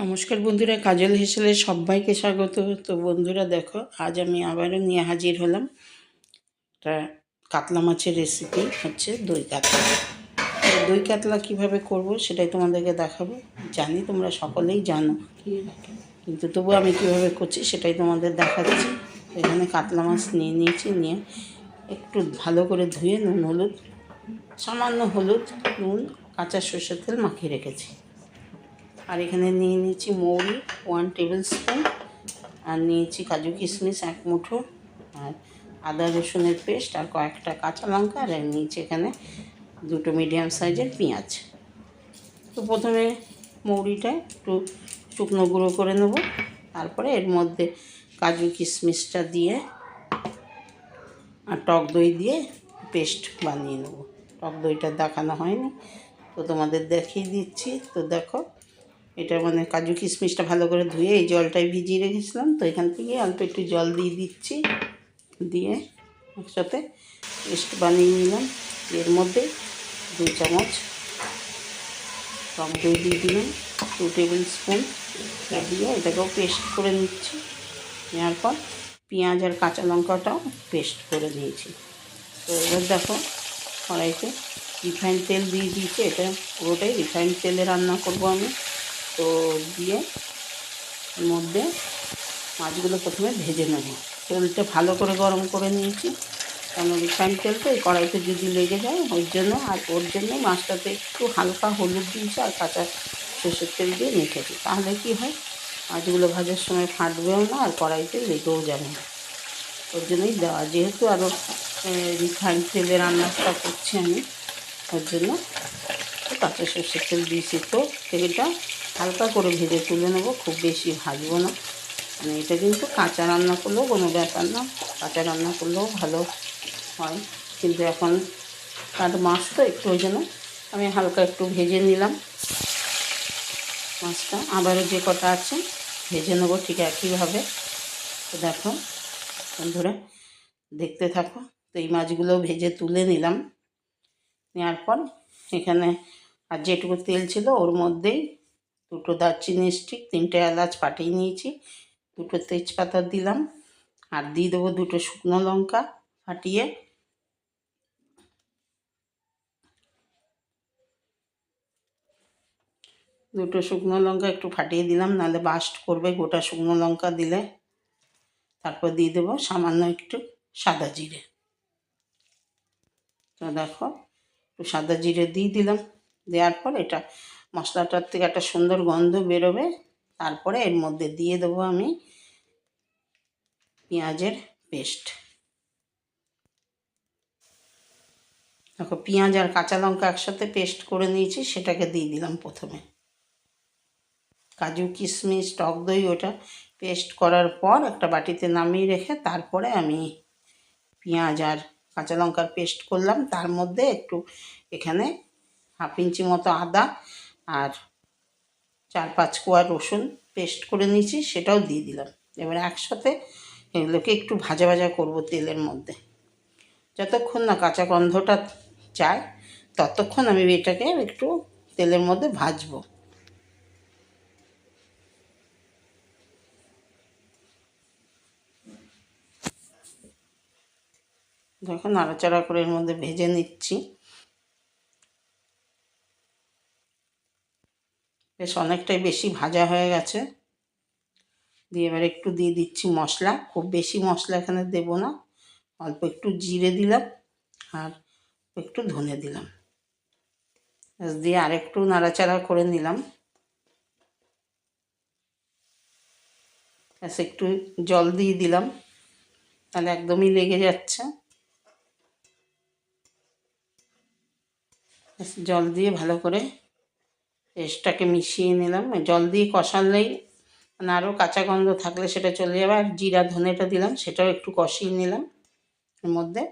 নমস্কার বন্ধুরা, কাজল হেসেলে সবাইকে স্বাগত। তো বন্ধুরা দেখো, আজ আমি আবারও নিয়ে হাজির হলাম একটা কাতলা মাছের রেসিপি হচ্ছে দই কাতলা। দই কাতলা কীভাবে করব সেটাই তোমাদেরকে দেখাবো। জানি তোমরা সকলেই জানো। কিন্তু তবু আমি কীভাবে করছি সেটাই তোমাদের দেখাচ্ছি। এখানে কাতলা মাছ নিয়ে নিয়েছি, নিয়ে একটু ভালো করে ধুয়ে নুন, হলুদ, সামান্য হলুদ, নুন, কাঁচা সর্ষের তেল মাখিয়ে রেখেছি। আর এখানে নিয়ে নিয়েছি মৌরি ওয়ান টেবিল স্পুন আর নিয়েছি কাজু কিশমিশ, এক মুঠো, আর আদা রসুনের পেস্ট, আর কয়েকটা কাঁচা লঙ্কা, আর নিয়েছি এখানে দুটো মিডিয়াম সাইজের পেঁয়াজ। তো প্রথমে মৌরিটা একটু শুকনো গুঁড়ো করে নেব, তারপরে এর মধ্যে কাজু কিশমিশটা দিয়ে আর টক দই দিয়ে পেস্ট বানিয়ে নেব। টক দইটা দেখানো হয়নি, তো তোমাদের দেখিয়ে দিচ্ছি। তো দেখো এটা মানে কাজু কিশমিশটা ভালো করে ধুয়ে এই জলটাই ভিজিয়ে রেখেছিলাম। তো এখান থেকে অল্প একটু জল দিয়ে দিচ্ছি। দিয়ে একসাথে পেস্ট বানিয়ে নিলাম। এর মধ্যে দু চামচ টক দই দিয়ে দিলাম। টু টেবিল স্পুন দিয়ে এটাকেও পেস্ট করে নিচ্ছি। নেওয়ার পর পেঁয়াজ আর কাঁচা লঙ্কাটাও পেস্ট করে নিয়েছি। তো এবার দেখো কড়াইতে রিফাইন তেল দিয়ে দিয়েছি। এটা পুরোটাই রিফাইন তেলে রান্না করব আমি। তো দিয়ে এর মধ্যে মাছগুলো প্রথমে ভেজে নেব। তেলটা ভালো করে গরম করে নিয়েছি। কেন রিফাইন তেল তো এই কড়াইতে যদি লেগে যায়, ওই জন্য আর ওর জন্য মাছটাতে একটু হালকা হলুদ দিয়েছি আর কাঁচা সর্ষের তেল দিয়ে মেখেছি তাহলে কি হয়, মাছগুলো ভাজার সময় ফাটবেও না আর কড়াইতে লেগেও যাবে না। ওর জন্যই দেওয়া। যেহেতু আরও রিফাইন তেলে রান্নাটা করছি আমি, ওর জন্য কাঁচা সর্ষের তেল দিয়েছি। তো তেলটা হালকা করে ভেজে তুলে নেব, খুব বেশি ভাজবো না। মানে এটা কিন্তু কাঁচা রান্না করলেও কোনো ব্যাপার না, কাঁচা রান্না করলেও ভালো হয়। কিন্তু এখন তার মাছ তো একটু ওই জন্য আমি হালকা একটু ভেজে নিলাম মাছটা। আবারও যে কটা আছে ভেজে নেব ঠিক একইভাবে। তো দেখো, বন্ধুরা, দেখতে থাকো, তো এই মাছগুলো ভেজে তুলে নিলাম। নেওয়ার পর এখানে আর যেটুকু তেল ছিল ওর মধ্যেই দুটো দারচিনি স্টিক তিনটে এলাচ পাঠিয়ে নিয়েছি, দুটো তেজপাতা দিলাম, আর দিয়ে দেবো দুটো শুকনো লঙ্কা ফাটিয়ে। দুটো শুকনো লঙ্কা একটু ফাটিয়ে দিলাম, নাহলে বাস্ট করবে গোটা শুকনো লঙ্কা দিলে। তারপর দিয়ে দেবো সামান্য একটু সাদা জিরে। তো দেখো, একটু সাদা জিরে দিয়ে দিলাম, দেওয়ার পর এটা মশলাটার থেকে একটা সুন্দর গন্ধ বেরোবে। তারপরে এর মধ্যে দিয়ে দেবো আমি পেঁয়াজের পেস্ট। দেখো, পেঁয়াজ আর কাঁচা লঙ্কা একসাথে পেস্ট করে নিয়েছি, সেটাকে দিয়ে দিলাম প্রথমে। কাজু, কিশমিশ, টক দই, ওটা পেস্ট করার পর একটা বাটিতে নামিয়ে রেখে তারপরে আমি পেঁয়াজ আর কাঁচা লঙ্কার পেস্ট করলাম। তার মধ্যে একটু এখানে হাফ ইঞ্চি মতো আদা আর চার পাঁচ কোয়া রসুন পেস্ট করে নিয়েছি, সেটাও দিয়ে দিলাম। এবার একসাথে এগুলোকে একটু ভাজা ভাজা করব তেলের মধ্যে। যতক্ষণ না কাঁচা গন্ধটা যায়, ততক্ষণ আমি এটাকে একটু তেলের মধ্যে ভাজবো। দেখো, নাড়াচাড়া করে এর মধ্যে ভেজে নিচ্ছি। বেশ অনেকটাই বেশি ভাজা হয়ে গেছে। দিয়ে এবার একটু দিয়ে দিচ্ছি মশলা। খুব বেশি মশলা এখানে দেব না। অল্প একটু জিরে দিলাম আর একটু ধনে দিলাম। দিয়ে আরেকটু নাড়াচাড়া করে নিলাম। একটু জল দিয়ে দিলাম। তাহলে একদমই লেগে যাচ্ছে। জল দিয়ে ভালো করে পেস্টটাকে মিশিয়ে নিলাম জল দিয়ে কষালেই মানে আরও কাঁচা গন্ধ থাকলে সেটা চলে যাবে। আর জিরা ধনেটা দিলাম, সেটাও একটু কষিয়ে নিলাম এর মধ্যে।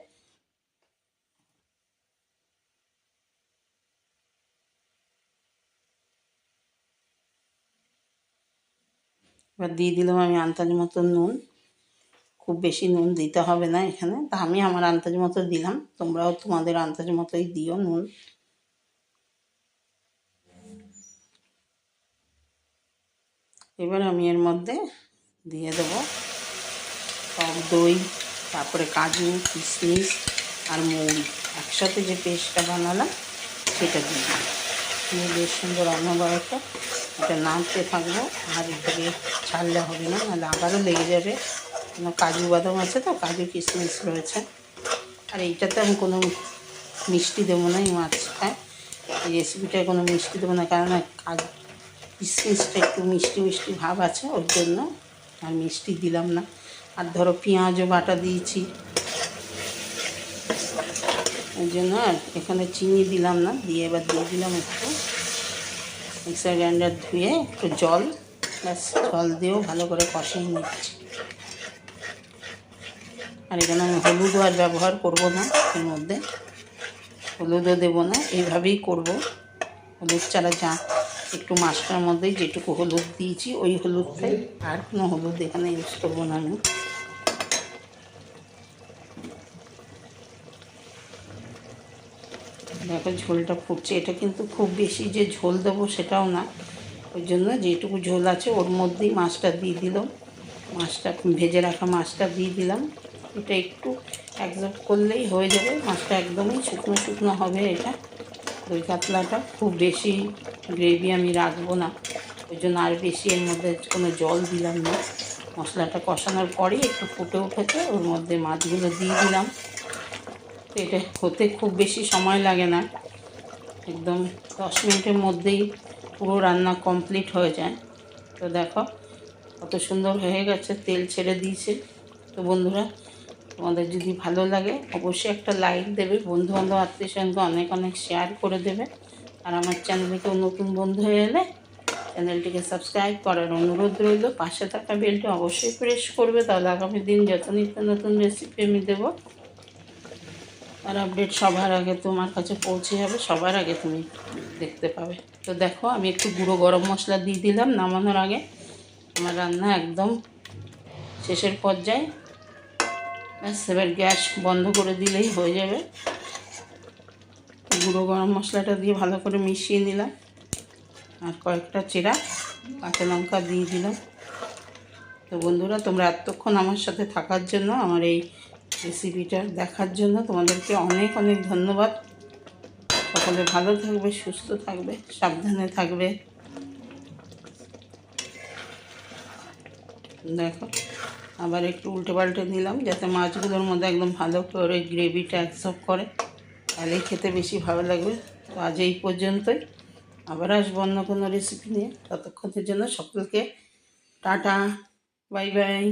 এবার দিয়ে দিলাম আমি আন্দাজ মতো নুন। খুব বেশি নুন দিতে হবে না এখানে। তা আমি আমার আন্দাজ মতো দিলাম, তোমরাও তোমাদের আন্দাজ মতোই দিও নুন। এবার আমি এর মধ্যে দিয়ে দেবো টক দই, তারপরে কাজু, কিশমিশ আর মৌরি। একসাথে যে পেস্টটা বানালাম, সেটা দিয়ে দিয়ে বেশ সুন্দর অনবরত এটা নাড়তে থাকব। আর এটাকে ছাড়লে হবে না, নাহলে আবারও লেগে যাবে। কেন কাজু বাদাম আছে তো? কাজু, কিশমিশ রয়েছে। আর এইটাতে আমি কোনো মিষ্টি দেবো না, এই মাছটায়। এই রেসিপিটায় কোনো মিষ্টি দেবো না, কারণ কাজু কিশমিশটা একটু মিষ্টি মিষ্টি ভাব আছে ওর জন্য। আর মিষ্টি দিলাম না। আর ধরো পেঁয়াজও বাটা দিয়েছি। ওই জন্য আর এখানে চিনি দিলাম না, দিয়ে এবার দিয়ে দিলাম একটু। মিক্সার গ্রাইন্ডার ধুয়ে একটু জল, ব্যাস, জল দিয়েও ভালো করে কষিয়ে নিচ্ছি। আর এখানে আমি হলুদও আর ব্যবহার করব না এর মধ্যে। হলুদও দেবো না, এইভাবেই করব। হলুদ ছাড়া যা একটু মাছটার মধ্যেই যেটুকু হলুদ দিয়েছি, ওই হলুদটাই আর কোনো হলুদ এখানে ইউজ করব না আমি। দেখো ঝোলটা ফুটছে। এটা কিন্তু খুব বেশি যে ঝোল দেবো সেটাও না। ওই জন্য যেটুকু ঝোল আছে ওর মধ্যেই মাছটা দিয়ে দিলাম। মাছটা ভেজে রাখা মাছটা দিয়ে দিলাম। এটা একটু অ্যাবজর্ব করলেই হয়ে যাবে। মাছটা একদমই শুকনো শুকনো হবে এটা। দই কাতলাটা খুব বেশি গ্রেভি আমি রাখব না। ওই জন্য আর বেশি এর মধ্যে কোনো জল দিলাম না। মশলাটা কষানোর পরেই একটু ফুটে উঠেছে, ওর মধ্যে মাছগুলো দিয়ে দিলাম। এটা হতে খুব বেশি সময় লাগে না। একদম দশ মিনিটের মধ্যেই পুরো রান্না কমপ্লিট হয়ে যায়। তো দেখো, কত সুন্দর হয়ে গেছে, তেল ছেড়ে দিয়েছে। তো বন্ধুরা তোমাদের যদি ভালো লাগে, অবশ্যই একটা লাইক দেবে বন্ধু বান্ধব আত্মীয় সঙ্গে অনেক অনেক শেয়ার করে দেবে। আর আমার চ্যানেলে কেউ নতুন বন্ধু হয়ে এলে চ্যানেলটিকে সাবস্ক্রাইব করার অনুরোধ রইল। পাশে থাকা বেলটা অবশ্যই প্রেস করবে, তাহলে আগামী দিন যত নিত্য নতুন রেসিপি আমি দেবো। আর আপডেট সবার আগে তোমার কাছে পৌঁছে যাবে, সবার আগে তুমি দেখতে পাবে। তো দেখো, আমি একটু গুঁড়ো গরম মশলা দিয়ে দিলাম নামানোর আগে। আমার রান্না একদম শেষের পর্যায়ে। ব্যাস, এবার গ্যাস বন্ধ করে দিলেই হয়ে যাবে। গুঁড়ো গরম মশলাটা দিয়ে ভালো করে মিশিয়ে নিলাম। আর কয়েকটা চেরা কাঁচা লঙ্কা দিয়ে দিলাম। তো বন্ধুরা, তোমরা এতক্ষণ আমার সাথে থাকার জন্য, আমার এই রেসিপিটা দেখার জন্য তোমাদেরকে অনেক অনেক ধন্যবাদ। সকলে ভালো থাকবে, সুস্থ থাকবে, সাবধানে থাকবে। দেখো। আবার একটু উল্টে পাল্টে দিলাম যাতে মাছগুলোর মধ্যে একদম ভালো করে গ্রেভিটা অ্যাকসেপ্ট করে। তাহলেই খেতে বেশি ভালো লাগবে। তো আজ এই পর্যন্তই। আবার আসব অন্য কোনো রেসিপি নিয়ে। ততক্ষণের জন্য সকলকে টাটা। Bye bye.